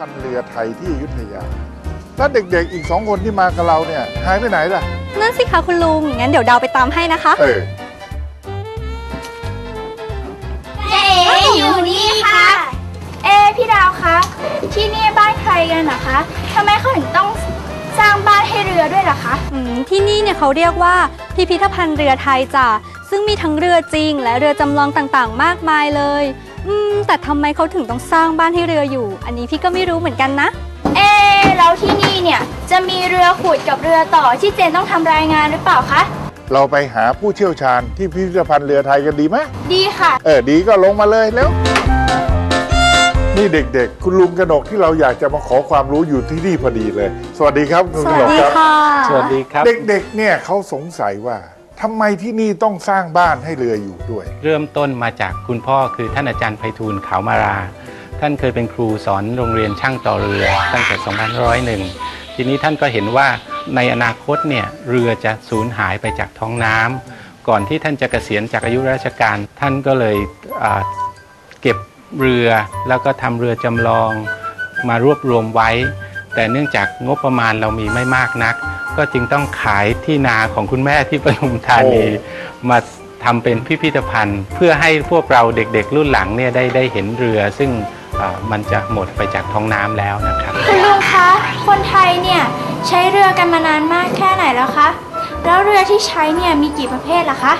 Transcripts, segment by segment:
พันเรือไทยที่อยุธยา แล้วเด็กๆอีกสองคนที่มากับเราเนี่ยหายไปไหนล่ะ นั่นสิคะคุณลุง งั้นเดี๋ยวดาวไปตามให้นะคะเออเจ๊อยู่นี่ค่ะ เอ๊ะพี่ดาวคะที่นี่บ้านใครกันนะคะทำไมเขาถึงต้องสร้างบ้านให้เรือด้วยล่ะคะอืมที่นี่เนี่ยเขาเรียกว่าพิพิธภัณฑ์เรือไทยจ้ะซึ่งมีทั้งเรือจริง และเรือจำลองต่างๆ มากมายเลย อืม แต่ทำไมเขาถึงต้องสร้างบ้านให้เรืออยู่ อันนี้พี่ก็ไม่รู้เหมือนกันนะ เอ๊ะแล้วที่นี่เนี่ยจะมีเรือขุดกับเรือต่อที่เจนต้องทำรายงานหรือเปล่าคะ เราไปหาผู้เชี่ยวชาญที่พิพิธภัณฑ์เรือไทยกันดีไหมดีค่ะ เออ ดีก็ลงมาเลยแล้ว นี่เด็กๆ คุณลุงกนกที่เราอยากจะมาขอความรู้อยู่ที่นี่พอดีเลย สวัสดีครับคุณสกวัสนกดีครับ ค่ะ สวัสดีครับ เด็กๆ เนี่ยเขาสงสัยว่า ทำไมที่นี่ต้องสร้างบ้านให้เรืออยู่ด้วย เริ่มต้นมาจากคุณพ่อคือท่านอาจารย์ไพฑูรย์ขาวมารา ท่านเคยเป็นครูสอนโรงเรียนช่างต่อเรือตั้งแต่ 2501 ทีนี้ท่านก็เห็นว่าในอนาคตเนี่ยเรือจะสูญหายไปจากท้องน้ำก่อนที่ท่านจะเกษียณจากอายุราชการ ท่านก็เลยเก็บเรือแล้วก็ทำเรือจำลองมารวบรวมไว้ แต่เนื่องจากงบประมาณเรามีไม่มากนัก ก็จึงต้องขายที่นาของคุณแม่ที่ปทุมธานีโอ้มาทำเป็นพิพิธภัณฑ์ เพื่อให้พวกเราเด็กๆ รุ่นหลังเนี่ยได้ได้เห็นเรือ ซึ่งอ่ามันจะหมดไปจากท้องน้ำแล้วนะครับคุณลุงคะคนไทยเนี่ยใช้เรือกันมานานมากแค่ไหนแล้วคะแล้วเรือที่ใช้เนี่ยมีกี่ประเภทล่ะคะ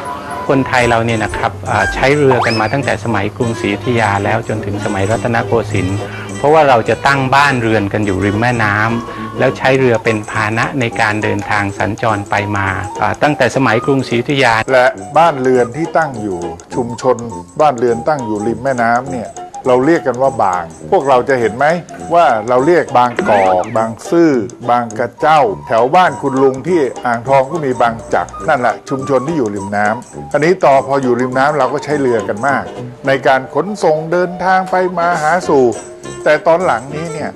คนไทยเราเนี่ยนะครับอ่าใช้เรือกันมาตั้งแต่สมัยกรุงศรีอยุธยาแล้วจนถึงสมัยรัตนโกสินทร์เพราะว่าเราจะตั้งบ้านเรือนกันอยู่ริมแม่น้ำ แล้วใช้เรือเป็นพาหนะในการเดินทางสัญจรไปมาอ่าตั้งแต่สมัยกรุงศรีอยุธยา และบ้านเรือนที่ตั้งอยู่ชุมชน บ้านเรือนตั้งอยู่ริมแม่น้ำเนี่ยเราเรียกกันว่าบาง พวกเราจะเห็นไหมว่าเราเรียกบางกอกบางซื่อบางกระเจ้า แถวบ้านคุณลุงที่อ่างทองก็มีบางจักนั่นแหละชุมชนที่อยู่ริมน้ำอันนี้ต่อพออยู่ริมน้ำเราก็ใช้เรือกันมาก ในการขนส่งเดินทางไปมาหาสู่ แต่ตอนหลังนี้เนี่ย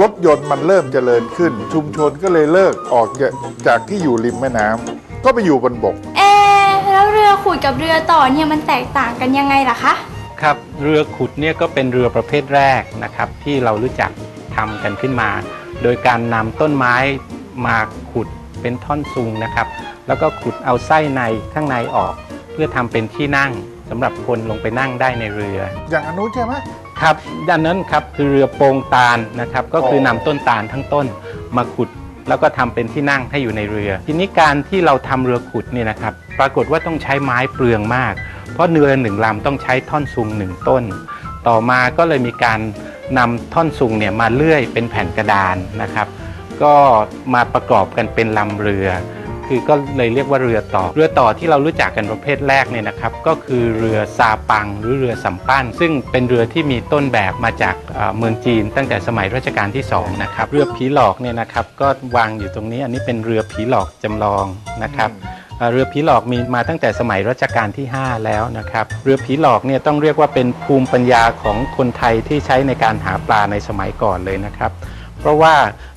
รถยนต์มันเริ่มเจริญขึ้น ชุมชนก็เลยเลิกออกจากจากที่อยู่ริมแม่น้ำก็ไปอยู่บนบก เอ๊ะแล้วเรือขุดกับเรือต่อเนี่ยมันแตกต่างกันยังไงล่ะคะ ครับเรือขุดเนี่ยก็เป็นเรือประเภทแรกนะครับ ที่เรารู้จักทำกันขึ้นมา โดยการนำต้นไม้มาขุดเป็นท่อนซุงนะครับ แล้วก็ขุดเอาไส้ในข้างในออก เพื่อทำเป็นที่นั่ง สำหรับคนลงไปนั่งได้ในเรือ อย่างอนุใช่ไหม ครับด้านนั้นครับคือเรือโปงตาลนะครับก็คือโอ้ นำต้นตาลทั้งต้นมาขุด แล้วก็ทำเป็นที่นั่งให้อยู่ในเรือ ทีนี้การที่เราทำเรือขุดเนี่ยนะครับ ปรากฏว่าต้องใช้ไม้เปลืองมาก เพราะเรือหนึ่งลำต้องใช้ท่อนซุงหนึ่งต้น ต่อมาก็เลยมีการนำท่อนซุงเนี่ยมาเลื่อยเป็นแผ่นกระดานนะครับ ก็มาประกอบกันเป็นลำเรือ คือก็เลยเรียกว่าเรือต่อ เรือต่อที่เรารู้จักกันประเภทแรกเนี่ยนะครับก็คือเรือซาปังหรือเรือสำปั้น ซึ่งเป็นเรือที่มีต้นแบบมาจากเอ่อเมืองจีน ตั้งแต่สมัยรัชกาลที่สองนะครับเรือผีหลอกเนี่ยนะครับก็วางอยู่ตรงนี้อันนี้เป็นเรือผีหลอกจำลองนะครับเอ่อเรือผีหลอกมีมาตั้งแต่สมัยรัชกาลที่ 5 แล้วนะครับ เรือผีหลอกเนี่ยต้องเรียกว่าเป็นภูมิปัญญาของคนไทยที่ใช้ในการหาปลาในสมัยก่อนเลยนะครับ เพราะว่า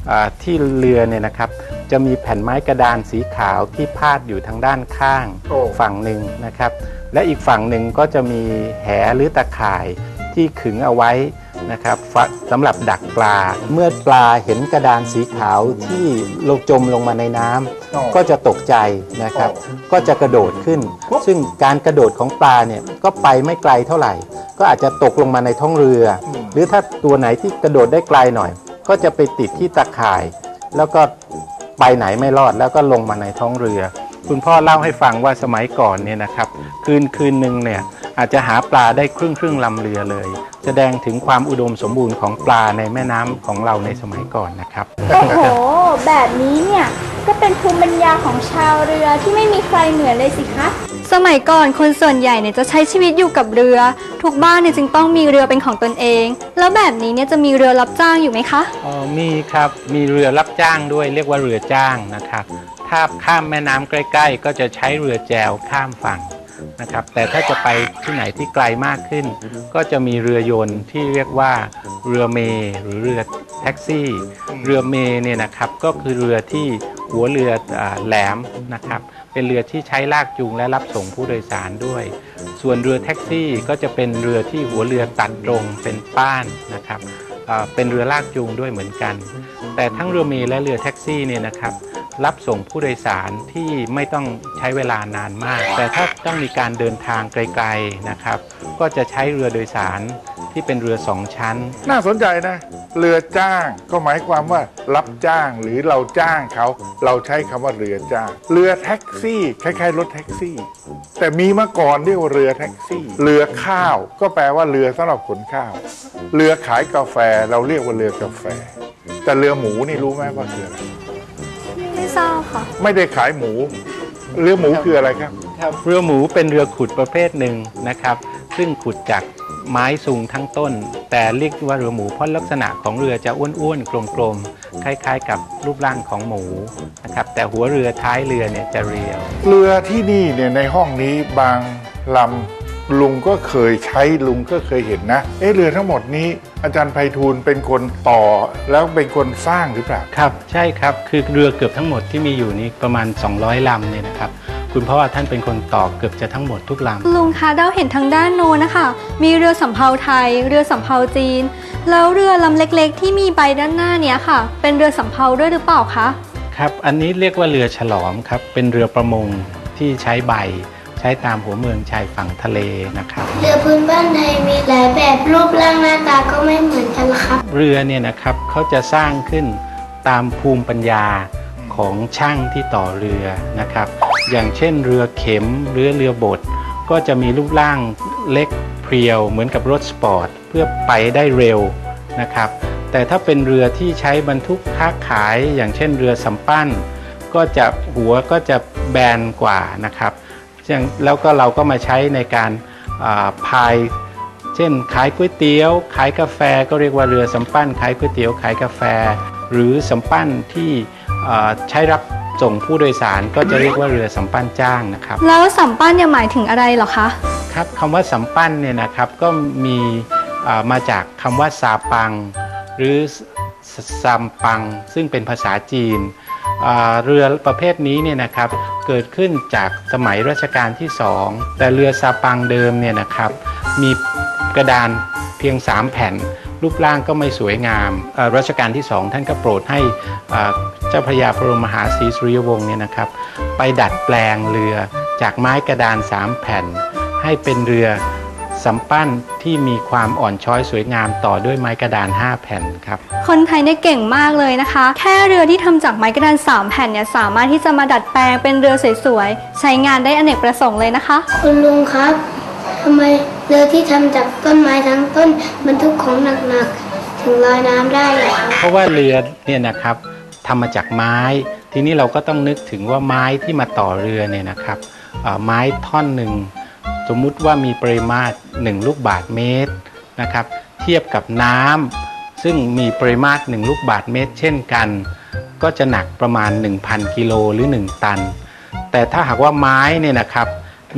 อ่าที่เรือเนี่ยนะครับ จะมีแผ่นไม้กระดานสีขาวที่พาดอยู่ทางด้านข้างโอ้ ฝั่งหนึ่งนะครับ และอีกฝั่งหนึ่งก็จะมีแหหรือตะข่ายที่ขึงเอาไว้นะครับฝสำหรับดักปลา เมื่อปลาเห็นกระดานสีขาวที่ลงจมลงมาในน้ำ อ๋อ ก็จะตกใจนะครับก็จะกระโดดขึ้นปุ๊บซึ่งการกระโดดของปลาเนี่ยก็ไปไม่ไกลเท่าไหร่ ก็อาจจะตกลงมาในท้องเรือ อืม หรือถ้าตัวไหนที่กระโดดได้ไกลหน่อย ก็จะไปติดที่ตะข่าย แล้วก็ ไปไหนไม่รอดแล้วก็ลงมาในท้องเรือ คุณพ่อเล่าให้ฟังว่าสมัยก่อนเนี่ยนะครับ คืนคืนหนึ่งเนี่ยอาจจะหาปลาได้ครึ่งครึ่งลำเรือเลย แสดงถึงความอุดมสมบูรณ์ของปลาในแม่น้ำของเราในสมัยก่อนนะครับโอ้โห แบบนี้เนี่ยก็เป็นภูมิปัญญาของชาวเรือที่ไม่มีใครเหมือนเลยสิคะ สมัยก่อนคนส่วนใหญ่เนี่ยจะใช้ชีวิตอยู่กับเรือ ทุกบ้านเนี่ยจึงต้องมีเรือเป็นของตนเอง แล้วแบบนี้เนี่ยจะมีเรือรับจ้างอยู่ไหมคะอ๋อมีครับมีเรือรับจ้างด้วยเรียกว่าเรือจ้างนะครับ ถ้าข้ามแม่น้ำใกล้ๆ ก็จะใช้เรือแจวข้ามฝั่งนะครับ แต่ถ้าจะไปที่ไหนที่ไกลมากขึ้น ก็จะมีเรือยนต์ที่เรียกว่าเรือเมล์หรือเรือแท็กซี่ เรือเมล์เนี่ยนะครับก็คือเรือที่หัวเรืออแหลมนะครับ เป็นเรือที่ใช้ลากจูงและรับส่งผู้โดยสารด้วย ส่วนเรือแท็กซี่ก็จะเป็นเรือที่หัวเรือตัดตรงเป็นป้านนะครับเป็นเรือลากจูงด้วยเหมือนกัน แต่ทั้งเรือเมล์และเรือแท็กซี่เนี่ยนะครับรับส่งผู้โดยสารที่ไม่ต้องใช้เวลานานมาก แต่ถ้าต้องมีการเดินทางไกลๆนะครับ ก็จะใช้เรือโดยสาร ที่เป็นเรือสองชั้น น่าสนใจนะ เรือจ้างก็หมายความว่ารับจ้างหรือเราจ้างเขา เราใช้คำว่าเรือจ้าง เรือแท็กซี่คล้ายๆรถแท็กซี่ แต่มีมาก่อนเรียกว่าเรือแท็กซี่ เรือข้าวก็แปลว่าเรือสำหรับขนข้าว เรือขายกาแฟเราเรียกว่าเรือกาแฟ แต่เรือหมูนี่รู้ไหมว่าคืออะไรไม่ทราบค่ะ ไม่ได้ขายหมู เรือหมูคืออะไรครับ เรือหมูเป็นเรือขุดประเภทหนึ่งนะครับ ซึ่งขุดจาก ไม้สูงทั้งต้น แต่เรียกว่าเรือหมูเพราะลักษณะของเรือจะอ้วนๆกลมๆคล้ายๆ กับรูปร่างของหมูนะครับแต่หัวเรือท้ายเรือเนี่ยจะเรียว เรือที่นี่เนี่ยในห้องนี้บางลำลุงก็เคยใช้ลุงก็เคยเห็นนะ เอ๊ะเรือทั้งหมดนี้ อาจารย์ไพฑูรย์เป็นคนต่อแล้วเป็นคนสร้างหรือเปล่า ครับ ใช่ครับ คือเรือเกือบทั้งหมดที่มีอยู่นี้ประมาณ 200ลำเนี่ยนะครับ คุณพ่อท่านเป็นคนต่อเกือบจะทั้งหมดทุกลำลุงคะเราเห็นทางด้านโน้นนะคะ มีเรือสำเภาไทย เรือสำเภาจีน แล้วเรือลำเล็กๆ ที่มีใบด้านหน้าเนี้ยค่ะ เป็นเรือสำเภาด้วยหรือเปล่าคะครับอันนี้เรียกว่าเรือฉลอมครับเป็นเรือประมงที่ใช้ใบ ใช้ตามหัวเมืองชายฝั่งทะเลนะครับเรือพื้นบ้านไทยมีหลายแบบรูปร่างหน้าตาก็ไม่เหมือนกันครับ เรือเนี่ยนะครับเขาจะสร้างขึ้นตามภูมิปัญญาของช่างที่ต่อเรือนะครับ อย่างเช่นเรือเข็มหรือเรือบดก็จะมีรูปร่างเล็กเพรียวเหมือนกับรถสปอร์ตเพื่อไปได้เร็วนะครับ แต่ถ้าเป็นเรือที่ใช้บรรทุกค้าขายอย่างเช่นเรือสำปั้น ก็จะหัวก็จะแบนกว่านะครับอย่างแล้วก็เราก็มาใช้ในการาพาย เช่นขายก๋วยเตี๋ยว ขายกาแฟก็เรียกว่าเรือสำปั้น ขายก๋วยเตี๋ยวขายกาแฟ หรือสำปั้นที่ใช้รับ ส่งผู้โดยสารก็จะเรียกว่าเรือสำปั้นจ้างนะครับ แล้วสำปั้นเนี่ยหมายถึงอะไรเหรอคะ ครับคำว่าสำปั้นเนี่ยนะครับก็มีอ่ามาจากคำว่าซาปัง หรือสซัมปัง ซึ่งเป็นภาษาจีนอ่าเรือประเภทนี้เนี่ยนะครับเกิดขึ้นจากสมัยรัชกาลที่สองแต่เรือซาปังเดิมเนี่ยนะครับมีกระดานเพียง 3 แผ่น รูปร่างก็ไม่สวยงามเอ่อรัชกาลที่สองท่านก็โปรดให้อ่าเจ้าพระยาพระบรมมหาศรีสุริยวงศ์เนี่ยนะครับ ไปดัดแปลงเรือจากไม้กระดาน3แผ่น ให้เป็นเรือสำปั้นที่มีความอ่อนช้อยสวยงามต่อด้วยไม้กระดาน 5 แผ่นครับ คนไทยเนี่ยเก่งมากเลยนะคะ แค่เรือที่ทำจากไม้กระดานสามแผ่นเนี่ยสามารถที่จะมาดัดแปลงเป็นเรือสวยๆ ใช้งานได้อเนกประสงค์เลยนะคะ คุณลุงครับทำไม เรือที่ทำจากต้นไม้ทั้งต้นบรรทุกของหนักๆถึงลอยน้ำได้ล่ะครับเพราะว่าเรือเนี่ยนะครับทำมาจากไม้ ทีนี้เราก็ต้องนึกถึงว่าไม้ที่มาต่อเรือเนี่ยนะครับไม้ท่อนหนึ่งสมมุติว่ามีปริมาตร 1 ลูกบาทเมตรนะครับเทียบกับน้ำซึ่งมีปริมาตร 1 ลูกบาทเมตร เช่นกัน ก็จะหนักประมาณ 1,000 กิโลหรือ 1 ตัน แต่ถ้าหากว่าไม้เนี่ยนะครับ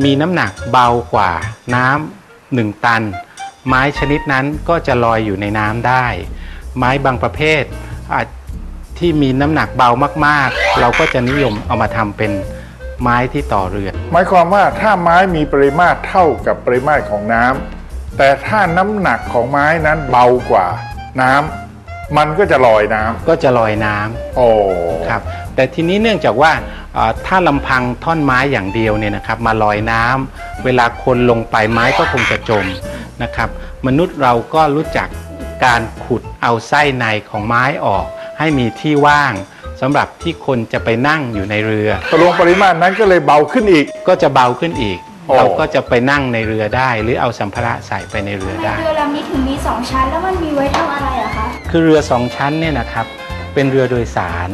มีน้ำหนักเบากว่าน้ำ หนึ่งตัน ไม้ชนิดนั้นก็จะลอยอยู่ในน้ำได้ ไม้บางประเภทอาจที่มีน้ำหนักเบามากๆ เราก็จะนิยมเอามาทำเป็นไม้ที่ต่อเรือ หมายความว่าถ้าไม้มีปริมาตรเท่ากับปริมาตรของน้ำแต่ถ้าน้ำหนักของไม้นั้นเบากว่าน้ำมันก็จะลอยน้ำก็จะลอยน้ำโอ้ครับ แต่ทีนี้เนื่องจากว่าเอ่อถ้าลำพังท่อนไม้อย่างเดียวเนี่ยนะครับมาลอยน้ำเวลาคนลงไปไม้ก็คงจะจมนะครับมนุษย์เราก็รู้จักการขุดเอาไส้ในของไม้ออก ให้มีที่ว่างสำหรับที่คนจะไปนั่งอยู่ในเรือตกลงปริมาตรนั้นก็เลยเบาขึ้นอีก ก็จะเบาขึ้นอีกโอ้เราก็จะไปนั่งในเรือได้ หรือเอาสัมภาระใส่ไปในเรือได้ เรือลำนี้ถึงมีสองชั้นแล้วมันมีไว้ทำอะไรเหรอคะ คือเรือสองชั้นเนี่ยนะครับ เป็นเรือโดยสาร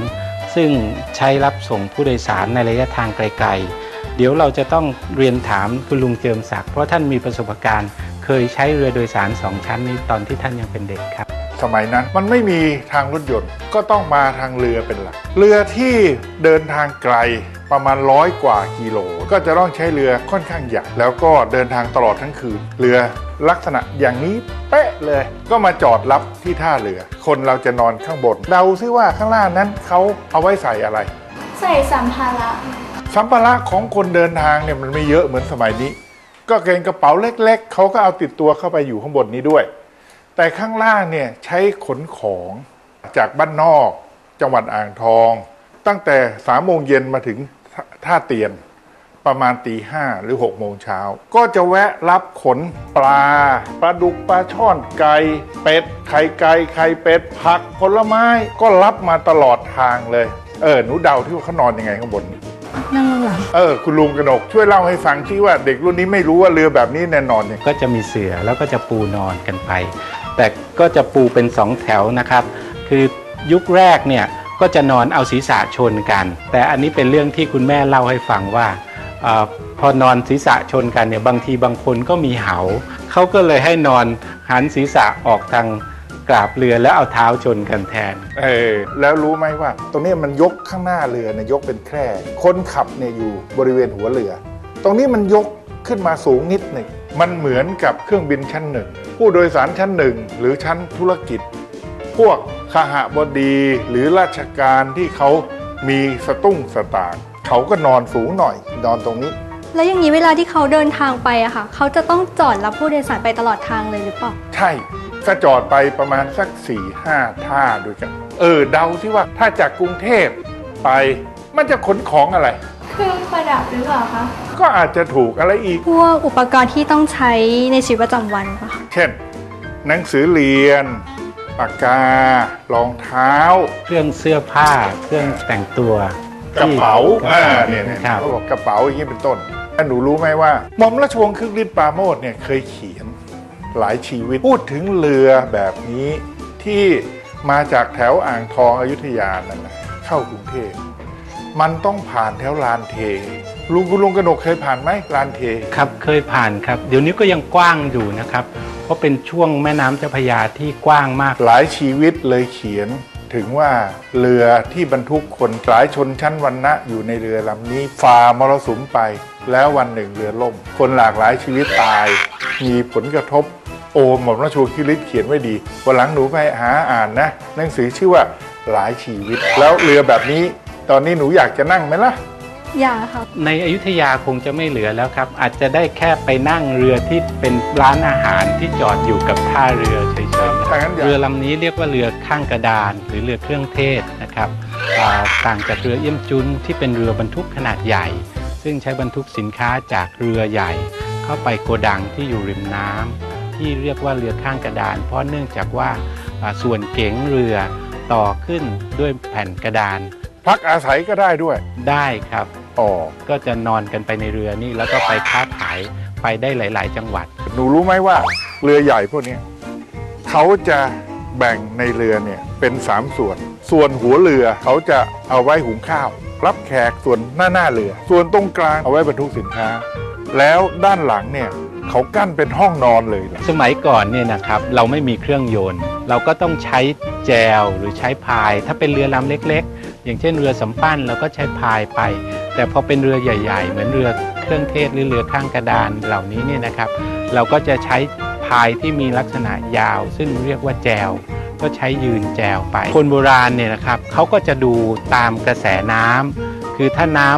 ซึ่งใช้รับส่งผู้โดยสารในระยะทางไกลๆ เดี๋ยวเราจะต้องเรียนถามคุณลุงเจิมศักดิ์เพราะท่านมีประสบการณ์ เคยใช้เรือโดยสารสองชั้นนี้ตอนที่ท่านยังเป็นเด็กครับ สมัยนั้น มันไม่มีทางรถยนต์ ก็ต้องมาทางเรือเป็นหลัก เรือที่เดินทางไกลประมาณร้อยกว่ากิโล ก็จะต้องใช้เรือค่อนข้างใหญ่แล้วก็เดินทางตลอดทั้งคืน เรือลักษณะอย่างนี้เป๊ะเลย ก็มาจอดรับที่ท่าเรือ คนเราจะนอนข้างบนเดาซิว่าข้างล่างนั้นเขาเอาไว้ใส่อะไร ใส่สัมภาระสัมภาระของคนเดินทางเนี่ยมันไม่เยอะเหมือนสมัยนี้ ก็เกณฑ์กระเป๋าเล็ก ๆเขาก็เอาติดตัวเข้าไปอยู่ข้างบนนี้ด้วย แต่ข้างล่างเนี่ยใช้ขนของจากบ้านนอก จังหวัดอ่างทอง ตั้งแต่สามโมงเย็นมาถึงท่าท่าเตียนประมาณตีห้าหรือหกโมงเช้า ก็จะแวะรับขนปลาปลาดุกปลาช่อนไก่เป็ดไข่ไก่ไข่เป็ดผักผลไม้ก็รับมาตลอดทางเลย เออหนูเดาที่ว่าเขานอนยังไงข้างบนนั่งหลังเออคุณลุงกนกช่วยเล่าให้ฟังที่ว่าเด็กรุ่นนี้ไม่รู้ว่าเรือแบบนี้แน่นอนเนี่ยก็จะมีเสือแล้วก็จะปูนอนกันไป แต่ก็จะปูเป็นสองแถวนะครับ คือยุคแรกเนี่ยก็จะนอนเอาศีรษะชนกัน แต่อันนี้เป็นเรื่องที่คุณแม่เล่าให้ฟังว่าออพอนอนศีรษะชนกันเนี่ยบางทีบางคนก็มีเหาเขาก็เลยให้นอนหันศีรษะออกทางกราบเรือแล้วเอาเท้าชนกันแทน เออ แล้วรู้ไหมว่า ตรงนี้มันยกข้างหน้าเรือเนี่ยยกเป็นแคร่ คนขับเนี่ยอยู่บริเวณหัวเรือ ตรงนี้มันยกขึ้นมาสูงนิดหนึ่ง มันเหมือนกับเครื่องบินชั้นหนึ่ง ผู้โดยสารชั้นหนึ่งหรือชั้นธุรกิจ พวกขหบดีหรือราชการที่เขามีสตุ้งสตางค์เขาก็นอนสูงหน่อย นอนตรงนี้ แล้วอย่างนี้เวลาที่เขาเดินทางไปอะค่ะเขาจะต้องจอดรับผู้โดยสารไปตลอดทางเลยหรือเปล่าใช่ก็จอดไปประมาณสัก4ี่ห้าท่าด้วยกัน เออเดาที่ว่าถ้าจากกรุงเทพไปมันจะขนของอะไร เครื่องประดับหรือเปล่าคะ ก็อาจจะถูกอะไรอีก พวกอุปกรณ์ที่ต้องใช้ในชีวิตประจำวันปะคะเช่น หนังสือเรียน ปากกา รองเท้า เครื่องเสื้อผ้า เครื่องแต่งตัวกระเป๋าที่อ่าเนี่ยเนี่ยครับเขาบอกกระเป๋าอย่างนี้เป็นต้นแล้วหนูรู้ไหมว่าหม่อมราชวงศ์คึกฤทธิ์ปราโมทเนี่ยเคยเขียนหลายชีวิตพูดถึงเรือแบบนี้ที่มาจากแถวอ่างทองอยุธยานั่นนะเข้ากรุงเทพ มันต้องผ่านแถวลานเท ลุงคุณลุงกระหนกเคยผ่านไหมลานเท ครับเคยผ่านครับ เดี๋ยวนี้ก็ยังกว้างอยู่นะครับ เพราะเป็นช่วงแม่น้ำเจ้าพระยาที่กว้างมาก หลายชีวิตเลยเขียนถึงว่าเรือที่บรรทุกคนหลายชนชั้นวรรณะอยู่ในเรือลำนี้ฝ่ามรสุมไป แล้ววันหนึ่งเรือล่ม คนหลากหลายชีวิตตาย มีผลกระทบ โอหม่อมราชวงศ์คิริตเขียนไว้ดีวันหลังหนูไปหาอ่านนะหนังสือชื่อว่าหลายชีวิต แล้วเรือแบบนี้ ตอนนี้หนูอยากจะนั่งไหมล่ะ อย่าค่ะ ในอยุธยาคงจะไม่เหลือแล้วครับ อาจจะได้แค่ไปนั่งเรือที่เป็นร้านอาหารที่จอดอยู่กับท่าเรือเฉยถ้างั้นอๆยากเรือลำนี้เรียกว่าเรือข้างกระดาน หรือเรือเครื่องเทศนะครับอ่าต่างจากเรือเอี่ยมจุนที่เป็นเรือบรรทุกขนาดใหญ่ ซึ่งใช้บรรทุกสินค้าจากเรือใหญ่ เข้าไปโกดังที่อยู่ริมน้ำที่เรียกว่าเรือข้างกระดาน เพราะเนื่องจากว่าอ่าส่วนเก๋งเรือต่อขึ้นด้วยแผ่นกระดาน พักอาศัยก็ได้ด้วยได้ครับ อ๋อก็จะนอนกันไปในเรือนี่แล้วก็ไปค้าขายไปได้หลาย ๆ จังหวัด หนูรู้ไหมว่าเรือใหญ่พวกเนี้ยเขาจะแบ่งในเรือเนี่ยเป็นสามส่วน ส่วนหัวเรือเขาจะเอาไว้หุงข้าว รับแขกส่วนหน้าหน้าเรือ ส่วนตรงกลางเอาไว้บรรทุกสินค้า แล้วด้านหลังเนี่ยเขากั้นเป็นห้องนอนเลยล่ะสมัยก่อนเนี่ยนะครับเราไม่มีเครื่องยนต์ เราก็ต้องใช้แจวหรือใช้พาย ถ้าเป็นเรือลำเล็กๆ อย่างเช่นเรือสำปั้นเราก็ใช้พายไป แต่พอเป็นเรือใหญ่ ๆ เหมือนเรือเครื่องเทศหรือเรือข้างกระดานเหล่านี้เนี่ยนะครับ เราก็จะใช้พายที่มีลักษณะยาว ซึ่งเรียกว่าแจว ก็ใช้ยืนแจวไป คนโบราณเนี่ยนะครับเขาก็จะดูตามกระแสน้ำคือถ้าน้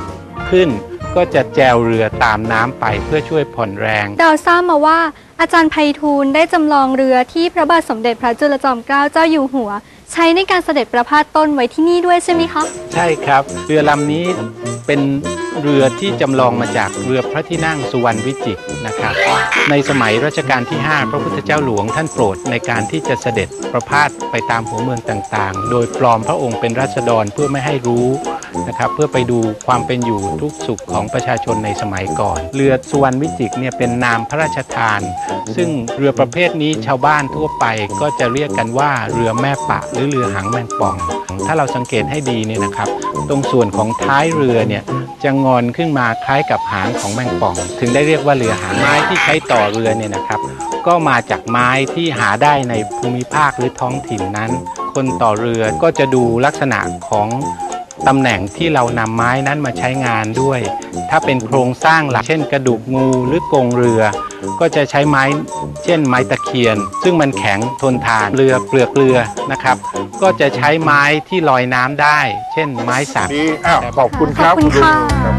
ำขึ้นก็จะแจวเรือตามน้ำไปเพื่อช่วยผ่อนแรงดาวทราบมาว่าอาจารย์ไพฑูรย์ได้จำลองเรือที่พระบาทสมเด็จพระจุลจอมเกล้าเจ้าอยู่หัว ใช้ในการเสด็จประพาสต้นไว้ที่นี่ด้วยใช่ไหมคะใช่ครับ เรือลำนี้เป็นเรือที่จำลองมาจากเรือพระที่นั่งสุวรรณวิจิตรนะครับ ในสมัยรัชกาลที่ 5 พระพุทธเจ้าหลวงท่านโปรดในการที่จะเสด็จประพาสไปตามหัวเมืองต่างๆ โดยปลอมพระองค์เป็นราษฎรเพื่อไม่ให้รู้ นะครับเพื่อไปดูความเป็นอยู่ทุกสุขของประชาชนในสมัยก่อน เรือสุวรรณวิจิตรเนี่ยเป็นนามพระราชทาน ซึ่งเรือประเภทนี้ชาวบ้านทั่วไปก็จะเรียกกันว่าเรือแม่ปะหรือเรือหางแมงป่อง ถ้าเราสังเกตให้ดีเนี่ยนะครับ ตรงส่วนของท้ายเรือเนี่ยจะงอนขึ้นมาคล้ายกับหางของแมงป่อง ถึงได้เรียกว่าเรือหางไม้ที่ใช้ต่อเรือเนี่ยนะครับ ก็มาจากไม้ที่หาได้ในภูมิภาคหรือท้องถิ่นนั้น คนต่อเรือก็จะดูลักษณะของ ตำแหน่งที่เรานำไม้นั้นมาใช้งานด้วย ถ้าเป็นโครงสร้างหลักเช่นกระดูกงูหรือกรงเรือ ก็จะใช้ไม้เช่นไม้ตะเคียน ซึ่งมันแข็งทนทานเรือเปลือกเรือนะครับ ก็จะใช้ไม้ที่ลอยน้ำได้ เช่นไม้สัก ดีอ้าวขอบคุณครับขอบคุณค่ะ ลุงครับ